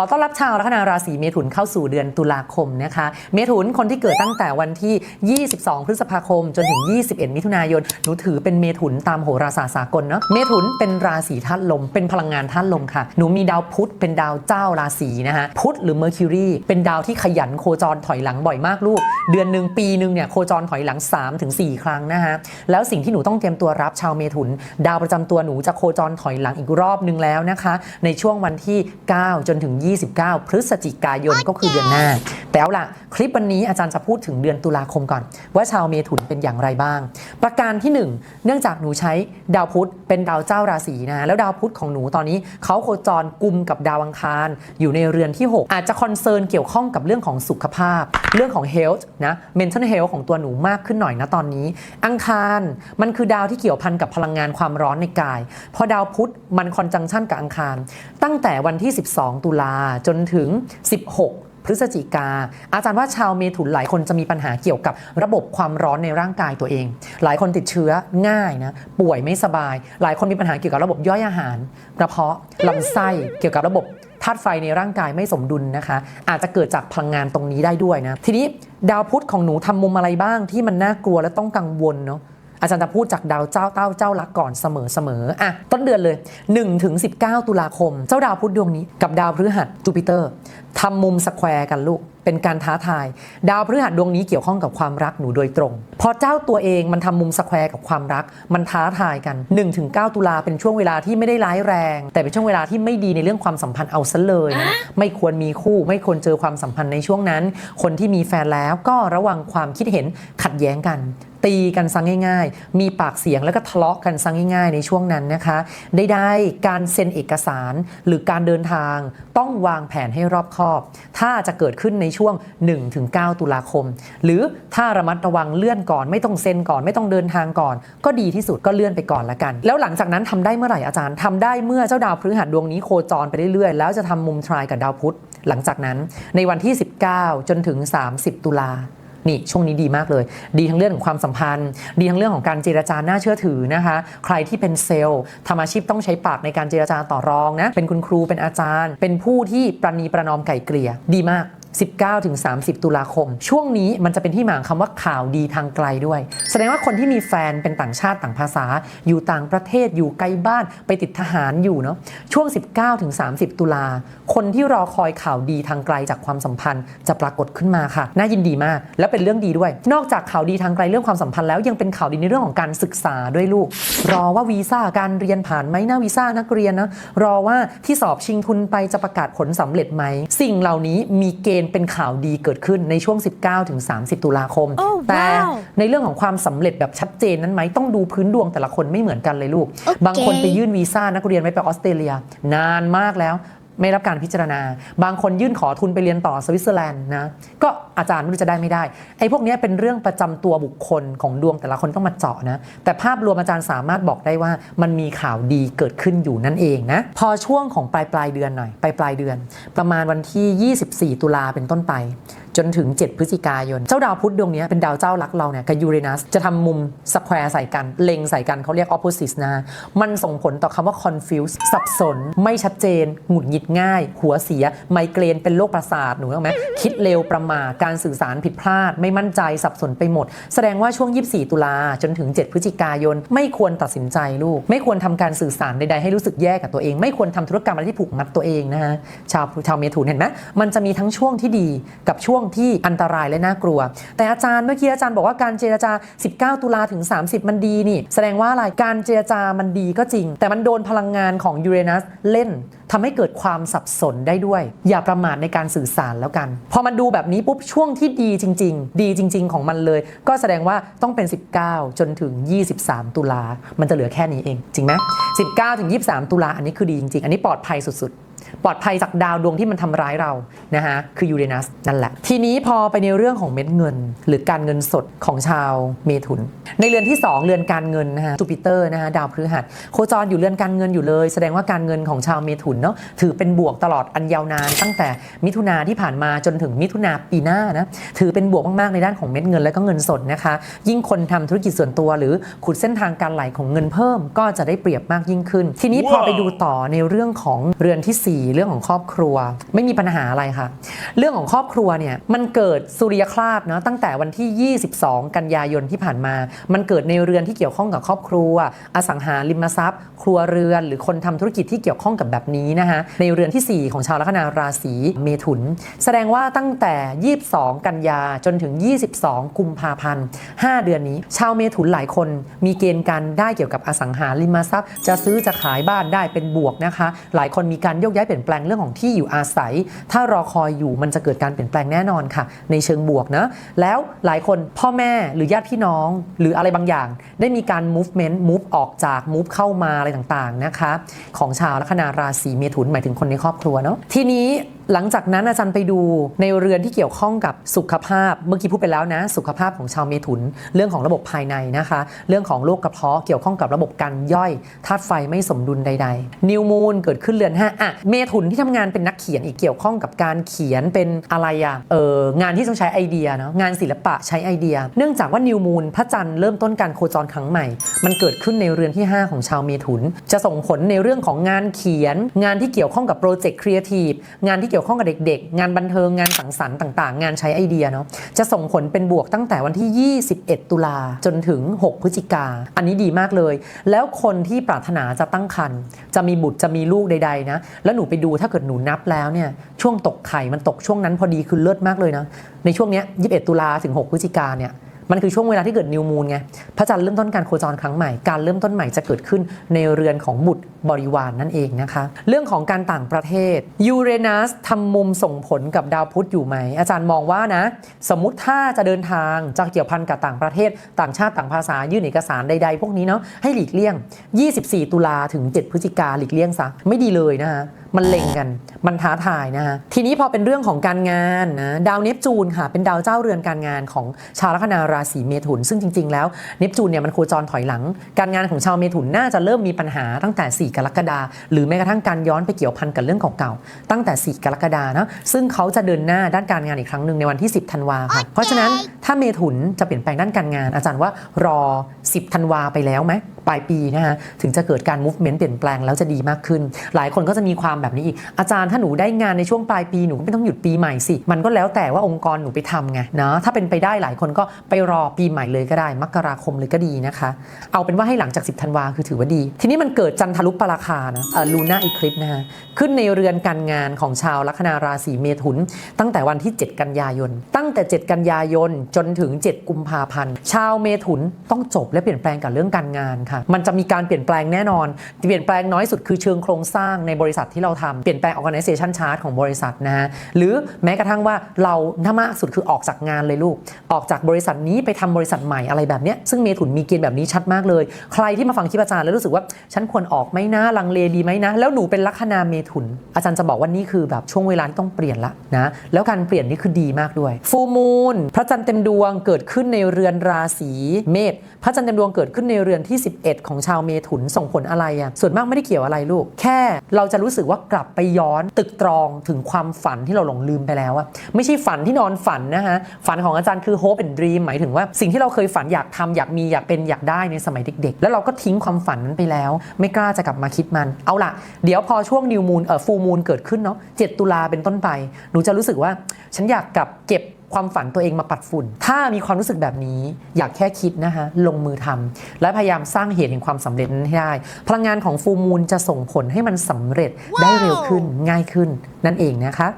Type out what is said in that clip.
ขอต้อนรับชาวลัคนาราศีเมถุนเข้าสู่เดือนตุลาคมนะคะ เมถุนคนที่เกิดตั้งแต่วันที่ 22 พฤษภาคม จนถึง 21 มิถุนายนหนูถือเป็นเมถุนตามโหราศาสตร์สากลเนาะเมถุนเป็นราศีธาตุลม เป็นพลังงานธาตุลมค่ะ หนูมีดาวพุธเป็นดาวเจ้าราศีนะคะพุธหรือเมอร์คิวรีเป็นดาวที่ขยันโคจรถอยหลังบ่อยมากลูก เดือนหนึ่งปีหนึ่งเนี่ยโคจรถอยหลัง 3-4 ครั้งนะคะแล้วสิ่งที่หนูต้องเตรียมตัวรับชาวเมถุน ดาวประจำตัวหนูจะโคจรถอยหลังอีกรอบนึงแล้วนะคะ ในช่วงวันที่ 9 จนถึง29 พฤศจิกายนก็คือเดือนหน้า แต่เอาล่ะ คลิปวันนี้อาจารย์จะพูดถึงเดือนตุลาคมก่อน ว่าชาวเมถุนเป็นอย่างไรบ้าง ประการที่ 1 เนื่องจากหนูใช้ดาวพุธเป็นดาวเจ้าราศีนะแล้วดาวพุธของหนูตอนนี้เขาโคจรกุมกับดาวอังคารอยู่ในเรือนที่ 6 อาจจะคอนเซิร์นเกี่ยวข้องกับเรื่องของสุขภาพ เรื่องของ health นะ mental health ของตัวหนูมากขึ้นหน่อยนะตอนนี้ อังคารมันคือดาวที่เกี่ยวพันกับพลังงานความร้อนในกาย พอดาวพุธมันคอนจังชันกับอังคารตั้งแต่วันที่ 12 ตุลาจนถึง 16พฤศจิกา อาจารย์ว่าชาวเมถุนหลายคนจะมีปัญหาเกี่ยวกับระบบความร้อนในร่างกายตัวเอง หลายคนติดเชื้อง่ายนะป่วยไม่สบาย หลายคนมีปัญหาเกี่ยวกับระบบย่อยอาหารกระเพาะลำไส้เกี่ยวกับระบบธาตุไฟในร่างกายไม่สมดุลนะคะ อาจจะเกิดจากพลังงานตรงนี้ได้ด้วยนะทีนี้ดาวพุธของหนูทำมุมอะไรบ้างที่มันน่ากลัวและต้องกังวลเนาะ อาจารย์จะพูดจากดาวเจ้าเต้าเจ้ารักก่อนเสมอเสมออะต้นเดือนเลย1ถึง19 ตุลาคม เจ้าดาวพุธดวงนี้กับดาวพฤหัสจูปิเตอร์ทำมุมสแควร์กันลูก เป็นการท้าทาย ดาวพฤหัสดวงนี้เกี่ยวข้องกับความรักหนูโดยตรง พอเจ้าตัวเองมันทำมุมสแควร์กับความรัก มันท้าทายกัน1ถึง9ตุลาเป็นช่วงเวลาที่ไม่ได้ร้ายแรง แต่เป็นช่วงเวลาที่ไม่ดีในเรื่องความสัมพันธ์เอาซะเลยนะไม่ควรมีคู่ ไม่ควรเจอความสัมพันธ์ในช่วงนั้น คนที่มีแฟนแล้วก็ระวังความคิดเห็นขัดแย้งกันตีกันซังง่าย ๆ มีปากเสียงแล้วก็ทะเลาะกันซังง่าย ๆ ในช่วงนั้นนะคะใดๆการเซ็นเอกสารหรือการเดินทางต้องวางแผนให้รอบคอบ ถ้าจะเกิดขึ้นในช่วง 1-9 ตุลาคม หรือถ้าระมัดระวังเลื่อนก่อน ไม่ต้องเซ็นก่อนไม่ต้องเดินทางก่อน ก็ดีที่สุดก็เลื่อนไปก่อนละกัน แล้วหลังจากนั้นทำได้เมื่อไหร่อาจารย์ทำได้เมื่อเจ้าดาวพฤหัสดวงนี้โคจรไปเรื่อยๆ แล้วจะทำมุมทรายกับดาวพุธหลังจากนั้นในวันที่ 19 จนถึง 30 ตุลานี่ช่วงนี้ดีมากเลย ดีทั้งเรื่องของความสัมพันธ์ ดีทั้งเรื่องของการเจรจาน่าเชื่อถือนะคะ ใครที่เป็นเซลล์ทำอาชีพต้องใช้ปากในการเจรจาต่อรองนะ เป็นคุณครูเป็นอาจารย์ เป็นผู้ที่ประนีประนอมไก่เกลี่ยดีมาก 19ถึง30 ตุลาคม ช่วงนี้มันจะเป็นที่มาของคำว่าข่าวดีทางไกลด้วย แสดงว่าคนที่มีแฟนเป็นต่างชาติต่างภาษา อยู่ต่างประเทศอยู่ไกลบ้านไปติดทหารอยู่เนาะช่วง 19ถึง30 ตุลา คนที่รอคอยข่าวดีทางไกลจากความสัมพันธ์จะปรากฏขึ้นมาค่ะ น่ายินดีมาก และเป็นเรื่องดีด้วย นอกจากข่าวดีทางไกลเรื่องความสัมพันธ์แล้วยังเป็นข่าวดีในเรื่องของการศึกษาด้วยลูก รอว่าวีซ่าการเรียนผ่านไหมหน้าวีซ่านักเรียนนะรอว่าที่สอบชิงทุนไปจะประกาศผลสำเร็จไหมสิ่งเหล่านี้มีเกณฑ์เป็นข่าวดีเกิดขึ้นในช่วง 19ถึง30 ตุลาคม Oh, แต่ wow ในเรื่องของความสำเร็จแบบชัดเจนนั้นไหมต้องดูพื้นดวงแต่ละคนไม่เหมือนกันเลยลูกโอเคบางคนไปยื่นวีซ่านักเรียนไว้ไปออสเตรเลีย นานมากแล้ว ไม่รับการพิจารณา บางคนยื่นขอทุนไปเรียนต่อสวิตเซอร์แลนด์นะ ก็อาจารย์ไม่รู้จะได้ไม่ได้ ไอ้พวกนี้เป็นเรื่องประจำตัวบุคคลของดวงแต่ละคนต้องมาเจาะนะ แต่ภาพรวมอาจารย์สามารถบอกได้ว่ามันมีข่าวดีเกิดขึ้นอยู่นั่นเองนะ พอช่วงของปลายปลายเดือนหน่อยปลายปลายเดือน ประมาณวันที่ 24 ตุลาเป็นต้นไป จนถึง 7 พฤศจิกายน เจ้าดาวพุธดวงนี้เป็นดาวเจ้ารักเราเนี่ยกับยูเรนัสจะทำมุมสแควร์ใส่กัน เล็งใส่กันเขาเรียก opposite นะ มันส่งผลต่อคำว่า confuse สับสน ไม่ชัดเจน หงุดหงิดง่าย หัวเสีย ไมเกรน เป็นโรคประสาทหนูรู้ไหมคิดเร็วประมาทการสื่อสารผิดพลาด ไม่มั่นใจสับสนไปหมด แสดงว่าช่วง 24 ตุลาจนถึง 7 พฤศจิกายน ไม่ควรตัดสินใจลูก ไม่ควรทำการสื่อสารใดๆให้รู้สึกแย่กับตัวเอง ไม่ควรทำธุรกรรมอะไรที่ผูกมัดตัวเองนะฮะชาวชาวเมถุนเห็นไหมมันจะมีทั้งช่วงที่ดีกับช่วงที่อันตรายและน่ากลัว แต่อาจารย์เมื่อกี้อาจารย์บอกว่าการเจรจา 19 ตุลาถึง 30 มันดีนี่ แสดงว่าอะไรการเจรจามันดีก็จริง แต่มันโดนพลังงานของยูเรนัสเล่นทำให้เกิดความสับสนได้ด้วย อย่าประมาทในการสื่อสารแล้วกัน พอมันดูแบบนี้ปุ๊บช่วงที่ดีจริง ๆ ดีจริง ๆ ของมันเลย ก็แสดงว่าต้องเป็น 19 จนถึง 23 ตุลามันจะเหลือแค่นี้เอง จริงไหม19 ถึง 23 ตุลาอันนี้คือดีจริง ๆ อันนี้ปลอดภัยสุดๆ ปลอดภัยจากดาวดวงที่มันทำร้ายเรานะคะคือยูเรนัสนั่นแหละ ทีนี้พอไปในเรื่องของเม็ดเงิน หรือการเงินสดของชาวเมถุน ในเรือนที่ 2 เรือนการเงินนะคะจูปิเตอร์นะคะดาวพฤหัสโคจรอยู่เรือนการเงินอยู่เลย แสดงว่าการเงินของชาวเมถุนเนาะถือเป็นบวกตลอดอันยาวนาน ตั้งแต่มิถุนาที่ผ่านมาจนถึงมิถุนาปีหน้านะถือเป็นบวกมากๆในด้านของเม็ดเงินและก็เงินสดนะคะ ยิ่งคนทำธุรกิจส่วนตัว หรือขุดเส้นทางการไหลของเงินเพิ่ม ก็จะได้เปรียบมากยิ่งขึ้น ทีนี้พอไปดูต่อในเรื่องของเรือนทีสี่4 เรื่องของครอบครัว ไม่มีปัญหาอะไรค่ะ เรื่องของครอบครัวเนี่ยมันเกิดสุริยคราสเนาะตั้งแต่วันที่ 22 กันยายนที่ผ่านมา มันเกิดในเรือนที่เกี่ยวข้องกับครอบครัว อสังหาริมทรัพย์ ครัวเรือน หรือคนทำธุรกิจที่เกี่ยวข้องกับแบบนี้นะคะในเรือนทีสี่ 4 ของชาวลัคนาราศีเมถุน แสดงว่าตั้งแต่ 22 กันยาจนถึง 22 กุมภาพันธ์ 5 เดือนนี้ ชาวเมถุนหลายคนมีเกณฑ์การได้เกี่ยวกับอสังหาริมทรัพย์ จะซื้อจะขายบ้านได้เป็นบวกนะคะ หลายคนมีการโยกย้ายเปลี่ยนแปลงเรื่องของที่อยู่อาศัย ถ้ารอคอยอยู่มันจะเกิดการเปลี่ยนแปลงแน่นอนค่ะ ในเชิงบวกนะแล้วหลายคนพ่อแม่หรือญาติพี่น้อง หรืออะไรบางอย่าง ได้มีการ movement move ออกจาก move เข้ามาอะไรต่างๆนะคะ ของชาวลัคนาราศีเมถุนหมายถึงคนในครอบครัวเนาะทีนี้ หลังจากนั้นอาจารย์ไปดูในเรือนที่เกี่ยวข้องกับสุขภาพ เมื่อกี้พูดไปแล้วนะ สุขภาพของชาวเมถุน เรื่องของระบบภายในนะคะ เรื่องของโรคกระเพาะเกี่ยวข้องกับระบบการย่อยธาตุไฟไม่สมดุลใด ๆ นิวมูนเกิดขึ้นเรือนห้าอะเมถุนที่ทำงานเป็นนักเขียนอีกเกี่ยวข้องกับการเขียนเป็นอะไรอะเอองานที่ต้องใช้ไอเดียเนาะงานศิลปะใช้ไอเดีย เนื่องจากว่านิวมูนพระจันทร์เริ่มต้นการโคจรครั้งใหม่ มันเกิดขึ้นในเรือนที่ 5 ของชาวเมถุน จะส่งผลในเรื่องของงานเขียน งานที่เกี่ยวข้องกับโปรเจกต์ครีเอทีฟงานที่เกี่ยวี่ยวข้องกับเด็กๆ งานบันเทิงงานสังสรรค์ต่างๆ งานใช้ไอเดียเนาะจะส่งผลเป็นบวกตั้งแต่วันที่ 21 ตุลาจนถึง 6 พฤศจิกา อันนี้ดีมากเลย แล้วคนที่ปรารถนาจะตั้งครรภ์จะมีบุตรจะมีลูกใดๆนะแล้วหนูไปดูถ้าเกิดหนูนับแล้วเนี่ยช่วงตกไข่มันตกช่วงนั้นพอดีคือเลิศมากเลยนะในช่วงเนี้ย21 ตุลาถึง 6 พฤศจิกาเนี่ย มันคือช่วงเวลาที่เกิดนิวมูนไงพระจันทร์เริ่มต้นการโคจรครั้งใหม่ การเริ่มต้นใหม่จะเกิดขึ้นในเรือนของบุตรบริวารนนั่นเองนะคะ เรื่องของการต่างประเทศยูเรนัสทำมุมส่งผลกับดาวพุธอยู่ไหม อาจารย์มองว่านะ สมมติถ้าจะเดินทางจะเกี่ยวพันกับต่างประเทศ ต่างชาติต่างภาษายื่นเอกสารใด ๆ พวกนี้เนาะให้หลีกเลี่ยง 24 ตุลาถึง 7 พฤศจิกาหลีกเลี่ยงซะไม่ดีเลยนะคะ มันเล็งกัน มันท้าทายนะคะทีนี้พอเป็นเรื่องของการงานนะดาวเนปจูนค่ะ เป็นดาวเจ้าเรือนการงานของชาวลัคนาราศีเมถุน ซึ่งจริง ๆ แล้วเนปจูนเนี่ยมันโคจรถอยหลัง การงานของชาวเมถุนน่าจะเริ่มมีปัญหาตั้งแต่ 4 กรกฎาหรือแม้กระทั่งการย้อนไปเกี่ยวพันกับเรื่องเก่าๆตั้งแต่ 4 กรกฎานะซึ่งเขาจะเดินหน้าด้านการงานอีกครั้งหนึ่งในวันที่ 10ธันวาค่ะเพราะฉะนั้นถ้าเมถุนจะเปลี่ยนแปลงด้านการงาน อาจารย์ว่ารอ 10ธันวาไปแล้วไหมปลายปีนะคะถึงจะเกิดการ movement เปลี่ยนแปลงแล้วจะดีมากขึ้น หลายคนก็จะมีความแบบนี้อีก อาจารย์ถ้าหนูได้งานในช่วงปลายปีหนูก็ไม่ต้องหยุดปีใหม่สิ มันก็แล้วแต่ว่าองค์กรหนูไปทำไงนะถ้าเป็นไปได้หลายคนก็ไปรอปีใหม่เลยก็ได้ มกราคมเลยก็ดีนะคะ เอาเป็นว่าให้หลังจาก 10ธันวาคือถือว่าดี ทีนี้มันเกิดจันทรุปราคานะเออลูน่าอีคลิปนะคะขึ้นในเรือนการงานของชาวลัคนาราศีเมถุน ตั้งแต่วันที่ 7 กันยายน ตั้งแต่ 7 กันยายนจนถึง 7 กุมภาพันธ์ ชาวเมถุนต้องจบและเปลี่ยนแปลงกับเรื่องการงานค่ะ มันจะมีการเปลี่ยนแปลงแน่นอน เปลี่ยนแปลงน้อยสุดคือเชิงโครงสร้างในบริษัทที่เราทำเปลี่ยนแปลง organization chart ของบริษัทนะฮะหรือแม้กระทั่งว่าเราถ้ามากสุดคือออกจากงานเลยลูก ออกจากบริษัทนี้ไปทำบริษัทใหม่อะไรแบบเนี้ยซึ่งเมถุนมีเกณฑ์แบบนี้ชัดมากเลย ใครที่มาฟังคลิปอาจารย์แล้วรู้สึกว่าฉันควรออกไหมนะลังเลดีไหมนะแล้วหนูเป็นลัคนาเมถุน อาจารย์จะบอกว่านี่คือแบบช่วงเวลาที่ต้องเปลี่ยนละนะแล้วการเปลี่ยนนี่คือดีมากด้วยฟูมูลพระจันทร์เต็มดวงเกิดขึ้นในเรือนราศีเมษพระจันทร์เต็มดวงเกิดขึ้นในเรือนที่ 11 ของชาวเมถุนส่งผลอะไรอะ่ะส่วนมากไม่ได้เกี่ยวอะไรลูก แค่เราจะรู้สึกว่ากลับไปย้อนตึกตรองถึงความฝันที่เราหลงลืมไปแล้วอะไม่ใช่ฝันที่นอนฝันนะฮะ ฝันของอาจารย์คือ hope and dream หมายถึงว่าสิ่งที่เราเคยฝันอยากทำอยากมีอยากเป็นอยากได้ในสมัยเด็ก ๆ แล้วเราก็ทิ้งความฝันนั้นไปแล้ว ไม่กล้าจะกลับมาคิดมัน เอาล่ะ เดี๋ยวพอช่วงนิวมูนเอ่อฟูมูนเกิดขึ้นเนาะ7ตุลาเป็นต้นไป หนูจะรู้สึกว่า ฉันอยากกลับเก็บ ความฝันตัวเองมาปัดฝุ่น ถ้ามีความรู้สึกแบบนี้อยากแค่คิดนะคะลงมือทำและพยายามสร้างเหตุแห่งความสำเร็จนั้นให้ได้ พลังงานของฟูมูลจะส่งผลให้มันสำเร็จได้เร็วขึ้นง่ายขึ้นนั่นเองนะคะ